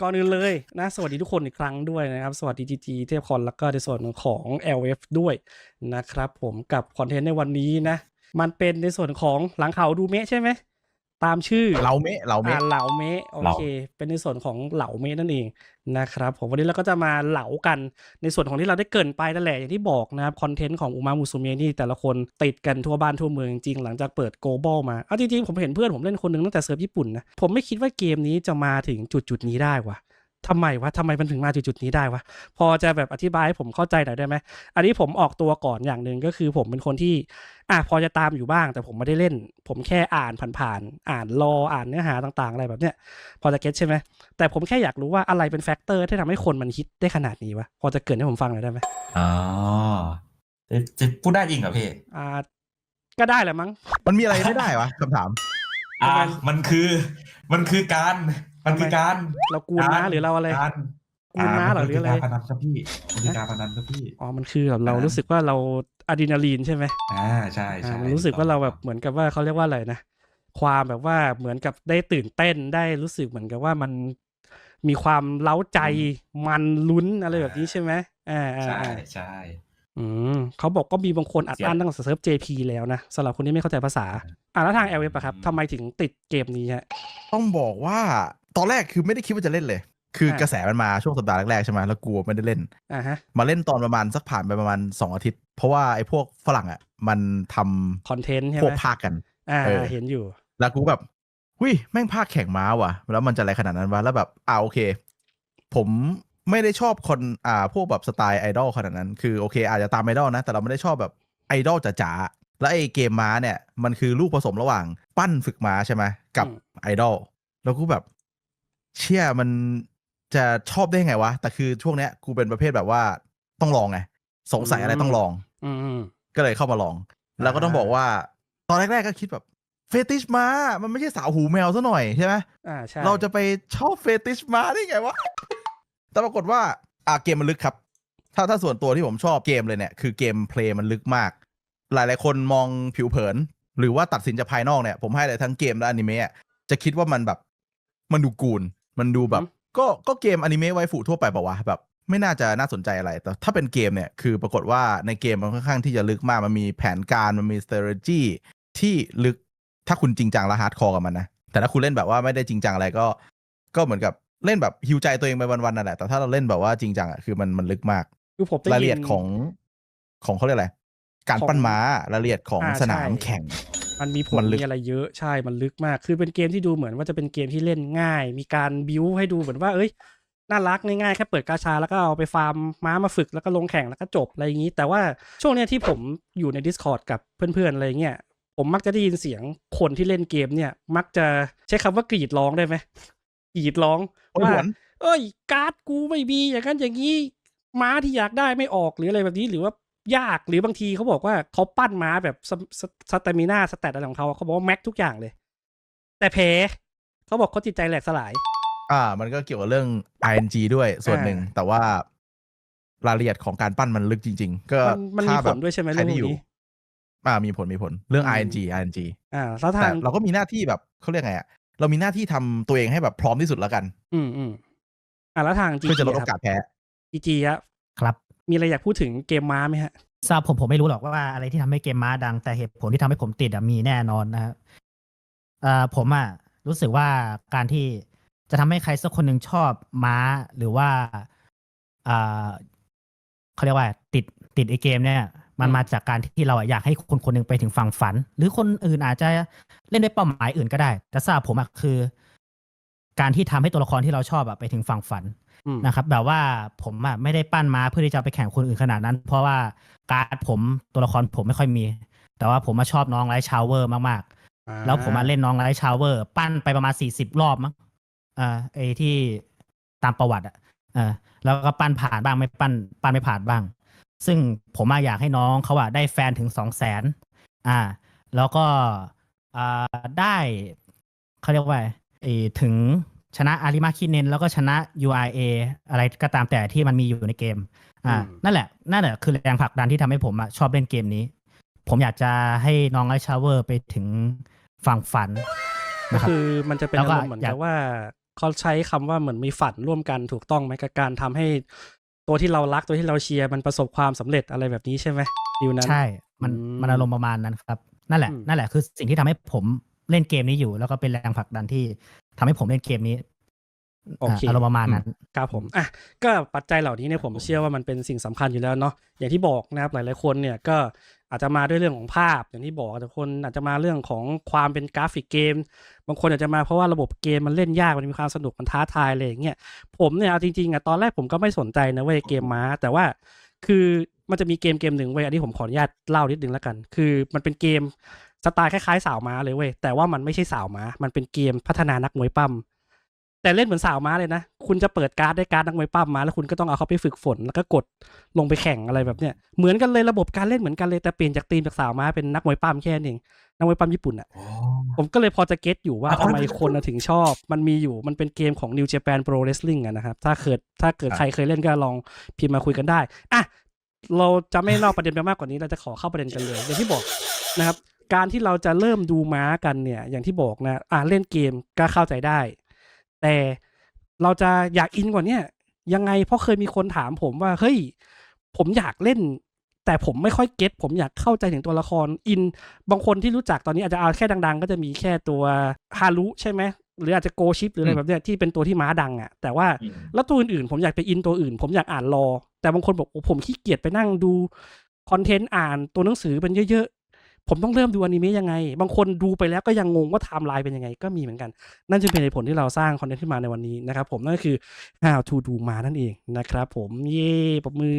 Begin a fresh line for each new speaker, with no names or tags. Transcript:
ก่อนอื่นเลยนะสวัสดีทุกคนอีกครั้งด้วยนะครับ สวัสดีจีจีเทพคอนแล้วก็ในส่วนของ LF ด้วยนะครับผมกับคอนเทนต์ในวันนี้นะ มันเป็นในส่วนของหลังเขาดูเมะใช่ไหม ตามชื่อ
เราเมะเราเมะ
อ่าเหลาเมะโอเค เป็นในส่วนของเหลาเมะนั่นเองนะครับผมวันนี้เราก็จะมาเหลากันในส่วนของที่เราได้เกรินไปนั่นแหละอย่างที่บอกนะครับคอนเทนต์ของอุมามุสุเมะนี่แต่ละคนติดกันทั่วบ้านทั่วเมืองจริงๆหลังจากเปิดโกลบอลมาเอาจริงๆผมเห็นเพื่อนผมเล่นคนหนึงตั้งแต่เซิร์ฟญี่ปุ่นนะผมไม่คิดว่าเกมนี้จะมาถึงจุดจุดๆนี้ได้วะ ทำไมวะทำไมมันถึงมาจุดจุดๆนี้ได้วะพอจะแบบอธิบายให้ผมเข้าใจหน่อยได้ไหมอันนี้ผมออกตัวก่อนอย่างหนึ่งก็คือผมเป็นคนที่ อะพอจะตามอยู่บ้าง แต่ผมไม่ได้เล่น ผมแค่อ่านผ่านๆอ่านรออ่านเนื้อหาต่างๆ อะไรแบบเนี้ย พอจะเก็ตใช่ไหมแต่ผมแค่อยากรู้ว่าอะไรเป็นแฟกเตอร์ที่ทำให้คนมันฮิตได้ขนาดนี้วะพอจะเกรินให้ผมฟังหน่อยได้ไหม
อ๋อจะจะพูดได้จริงเหรอพี่
อ่าก็ได้แหละมั้ง
มันมีอะไรไม่ได้วะคำถาม
อ่า
มัน
มันคือมันคือการ มันคือการ
เรากูนม้าหรือเราอะไร
การ
กูนม้าเหรอหรืออะไร
มันคืการพนันครับพี่มันคือการพนันครับพี่
อ๋อมันคือแบบเรา
อ่ารู้
รู้สึกว่าเราอะดรีนาลีนใช่ไหม
อ่าใช่ใช่
อ่ามันรู้สึกว่าเราแบบเหมือนกับว่าเขาเรียกว่าอะไรนะความแบบว่าเหมือนกับได้ตื่นเต้นได้รู้สึกเหมือนกับว่ามันมีความเล้าใจมันลุ้นอะไรแบบนี้ใช่ไหมอ่าอ่า
ใช่
อ่า
ใช่
อืมเขาบอกก็มีบางคนอัด
เสีย
อั้นตั้งแต่เซิร์ฟ JP แล้วนะสำหรับคนที่ไม่เข้าใจภาษา อ่าแล้วทาง l ออะครับ
อืม
ทำไมถึงติดเกมนี้ฮะ
ต้องบอกว่า ตอนแรกคือไม่ได้คิดว่าจะเล่นเลย คือ
อะ
กระแสมันมาช่วงสัปดาห์แรกๆใช่ไหมแล้วกูไม่ได้เล่น
อ่าฮะ
มาเล่นตอนประมาณสักผ่านไปประมาณสองอาทิตย์ เพราะว่าไอ้พวกฝรั่งอะ มันทำ
คอนเทนต์ใช่
พ
ไห
ว
ม
กภาคกัน
อ่า
เออ
เห็นอยู่
แล้วกูแบบหุยแม่งภาคแข่งม้าว่ะ แล้วมันจะอะไรขนาดนั้นวะแล้วแบบอ่าโอเค ผมไม่ได้ชอบคนอ่าพวกแบบสไตล์ไอดอลขนาดนั้น คือโอเค อาจจะตามไอดอลนะ แต่เราไม่ได้ชอบแบบไอดอลจ๋าๆแล้วไอเกมม้าเนี่ย มันคือลูกผสมระหว่างปั้นฝึกม้าใช่ไหมกับ
อืม
ไอดอลแล้วกูแบบ เชี่ยมันจะชอบได้ไงวะ แต่คือช่วงเนี้ยกูเป็นประเภทแบบว่าต้องลองไง สงสัยอะไรต้องลอง
อืมอืม
ก็เลยเข้ามาลอง แล้วก็ต้อง
อ่า
บอกว่า ตอนแรกๆก็คิดแบบเฟติชมา มันไม่ใช่สาวหูแมวซะหน่อยใช่ไหม
อ่าใช่
เราจะไปชอบเฟติชมาได้ไงวะ แต่ปรากฏว่าอ่าเกมมันลึกครับ ถ้าถ้าส่วนตัวที่ผมชอบเกมเลยเนี่ย คือเกมเพลย์มันลึกมาก หลายๆคนมองผิวเผิน หรือว่าตัดสินจากภายนอกเนี่ย ผมให้เลยทั้งเกมและอนิเมะอะจะคิดว่ามันแบบมันดูกูน มันดูแบบ ก็ก็เกมอนิเมะไวฟูทั่วไปเปล่าวะแบบไม่น่าจะน่าสนใจอะไร แต่ถ้าเป็นเกมเนี่ย คือปรากฏว่าในเกมมันค่อนข้างที่จะลึกมาก มันมีแผนการ มันมี strategy ที่ลึก ถ้าคุณจริงจังและฮาร์ดคอร์กับมันนะ แต่ถ้าคุณเล่นแบบว่าไม่ได้จริงจังอะไรก็ ก็เหมือนกับเล่นแบบฮิวใจตัวเองไปวันๆนั่นแหละ แต่ถ้าเราเล่นแบบว่าจริงจังอะ คือมันมันลึกมาก
คือผมได้
รายละเอียด
น
ของของเขาเรียกอะไร การ
ของ
ปั้นม้ารายละเอียดของ
อ่า
สนาม
ใช่
แข่ง
มันมีผล
มันลึก
มีอะไรเยอะใช่มันลึกมาก คือเป็นเกมที่ดูเหมือนว่าจะเป็นเกมที่เล่นง่าย มีการบิวให้ดูเหมือนว่า เอ้ยน่ารักง่ายๆแค่เปิดกาชาแล้วก็เอาไปฟาร์มม้ามาฝึกแล้วก็ลงแข่งแล้วก็จบอะไรอย่างนี้ แต่ว่าช่วงเนี้ยที่ผมอยู่ใน Discord กับเพื่อนๆอะไรเงี้ยผมมักจะได้ยินเสียงคนที่เล่นเกมเนี่ย มักจะใช้คำว่ากรีดร้องได้ไหมกรีดร้อง
โอ้ย
ว่า
หวน
เอ้ย การ์ดกูไม่มีอย่างนั้นอย่างนี้ม้าที่อยากได้ไม่ออกหรืออะไรแบบนี้หรือว่า ยากหรือบางทีเขาบอกว่าเขาปั้นม้าแบบสสสเตมิน่าสแตตอะไรของเขาเขาบอกว่าแม็กทุกอย่างเลย แต่แพ้เขาบอกเขาจิตใจแหลกสลาย
อ่า มันก็เกี่ยวกับเรื่อง ING ด้วยส่วนหนึ่ง
อ่า
แต่ว่ารายละเอียดของการปั้นมันลึกจริง ๆ ก็
มันมันมี
ถ้า
ผ
แบบ
ลด้วยใช่ไหม
ใคร
เรื่องพ
ที่
ว
อกยู่
นี้
อ่ามีผลมีผลเรื่อง
อืม
ING ING
อ่าแล้ว
แต่
ทาง
เราก็มีหน้าที่แบบเขาเรียกไงอะเรามีหน้าที่ทำตัวเองให้แบบพร้อมที่สุดแล้วกัน
อืมอืมอ่าแล้วทางจี
เพื่อจะลด
จี
โอ
ค
กา
รั
ส
บ
แพ้
จีจีอะ
ครับ
มีอะไรอยากพูดถึงเกมม้าไหมฮะ
ทราบผมผมไม่รู้หรอกว่าอะไรที่ทำให้เกมม้าดัง แต่เหตุผลที่ทำให้ผมติดอะมีแน่นอนนะครับเอ่อผมอะรู้สึกว่าการที่จะทำให้ใครสักคนหนึ่งชอบม้าหรือว่าอ่าเขาเรียกว่า ติดติดไอเกมเนี่ย มัน
อืม
มาจากการที่เราอะอยากให้คนคนหนึ่งไปถึงฝั่งฝัน หรือคนอื่นอาจจะเล่นด้วยเป้าหมายอื่นก็ได้ แต่ทราบผมอะคือ การที่ทำให้ตัวละครที่เราชอบอะไปถึงฝั่งฝัน
อืม
นะครับ แบบว่าผมอะไม่ได้ปั้นมาเพื่อที่จะเอาไปแข่งคนอื่นขนาดนั้น เพราะว่าการ์ดผมตัวละครผมไม่ค่อยมี แต่ว่าผมมาชอบน้องไลท์ชาวเวอร์มากๆ แล้วผมมาเล่นน้องไลท์ชาวเวอร์ ปั้นไปประมาณสี่สิบรอบมั้งอ่าไอที่ตามประวัติอะอ่าแล้วก็ปั้นผ่านบ้างไม่ปั้นปั้นไม่ผ่านบ้าง ซึ่งผมอะอยากให้น้องเขาอะได้แฟนถึงสองแสนอ่า แล้วก็อ่าได้เขาเรียกว่าไอ ถึงชนะอาริมาคิเนนแล้วก็ชนะ URA อะไรก็ตามแต่ที่มันมีอยู่ในเกม อ่า
อืม
นั่นแหละ นั่นแหละคือแรงผลักดันที่ทำให้ผมอะชอบเล่นเกมนี้ ผมอยากจะให้น้องไลท์ชาวเวอร์ไปถึงฝั่งฝัน
ก็
นะครับ
คือมันจะเป็น
แล้ว
อา
ก็
รมณ์เหมือน
อยา
กั
ก
บว่าเขาใช้คำว่าเหมือนมีฝันร่วมกันถูกต้องไหมกับการทำให้ตัวที่เรารักตัวที่เราเชียร์มันประสบความสำเร็จอะไรแบบนี้ใช่ไหมดิวนั้น
ใช่ มัน
อืม
มันอารมณ์ประมาณนั้นครับ นั่นแหละ
อืม
นั่นแหละคือสิ่งที่ทำให้ผม เล่นเกมนี้อยู่ แล้วก็เป็นแรงผลักดันที่ทำให้ผมเล่นเกมนี้
โอเค
อ่าอารมณ์ประมาณนั้น
ครับผมอะก็ปัจจัยเหล่านี้เนี่ยผมเชื่อว่ามันเป็นสิ่งสำคัญอยู่แล้วเนาะอย่างที่บอกนะครับหลายๆคนเนี่ยก็อาจจะมาด้วยเรื่องของภาพ อย่างที่บอกแต่คนอาจจะมาเรื่องของความเป็นกราฟิกเกม บางคนอาจจะมาเพราะว่าระบบเกมมันเล่นยากมันมีความสนุกมันท้าทายอะไรอย่างเงี้ยผมเนี่ยเอาจริงๆอะตอนแรกผมก็ไม่สนใจนะเว้ยเกมม้า แต่ว่าคือมันจะมีเกมเกมหนึ่งเว้ยอันนี้ผมขออนุญาตเล่านิดนึงแล้วกัน คือมันเป็นเกม สไตล์คล้ายๆสาวม้าเลยเว้ยแต่ว่ามันไม่ใช่สาวม้า มันเป็นเกมพัฒนานักมวยปั้มแต่เล่นเหมือนสาวม้าเลยนะ คุณจะเปิดการ์ดได้การ์ดนักมวยปั้มมาแล้วคุณก็ต้องเอาเขาไปฝึกฝนแล้วก็กดลงไปแข่งอะไรแบบเนี้ยเหมือนกันเลยระบบการเล่นเหมือนกันเลยแต่เปลี่ยนจากทีมจากสาวม้าเป็นนักมวยปั้มแค่นั้นเองนักมวยปั้มญี่ปุ่นอะ
โอ้
ผมก็เลยพอจะเก็ตอยู่ว่า
เอา
ทำไม
เอา
คนน่ะถึงชอบ มันมีอยู่มันเป็นเกมของ New Japan Pro Wrestling อะนะครับถ้าเกิดถ้าเกิด
ครับ
ใครเคยเล่นก็ลองพิมพ์มาคุยกันได้อะเราจะไม่นอกประเด็นไปมากกว่านี้เราจะขอเข้าประเด็นกันเลยอย่างที่บอกนะครับ การที่เราจะเริ่มดูม้ากันเนี่ย อย่างที่บอกนะ อะเล่นเกมก็เข้าใจได้ แต่เราจะอยากอินกว่าเนี้ยยังไงเพราะเคยมีคนถามผมว่าเฮ้ย ผมอยากเล่น แต่ผมไม่ค่อยเก็ตผมอยากเข้าใจถึงตัวละครอิน บางคนที่รู้จักตอนนี้อาจจะเอาแค่ดัง ๆ ก็จะมีแค่ตัวฮารุใช่ไหมหรืออาจจะโกชิปหรืออะไร
อืม
แบบเนี้ยที่เป็นตัวที่ม้าดังอะ แต่ว่า
อืม
แล้วตัวอื่นๆผมอยากไปอินตัวอื่น ผมอยากอ่านรอ แต่บางคนบอกโอ้ผมขี้เกียจไปนั่งดูคอนเทนต์อ่านตัวหนังสือเป็นเยอะๆ ผมต้องเริ่มดูอนิเมะยังไง บางคนดูไปแล้วก็ยังงงว่าไทม์ไลน์เป็นยังไงก็มีเหมือนกัน นั่นจึงเป็นเหตุผลที่เราสร้างคอนเทนต์ขึ้นมาในวันนี้นะครับผมนั่นก็คือ how to do มานั่นเองนะครับผมเย่ปรบมือ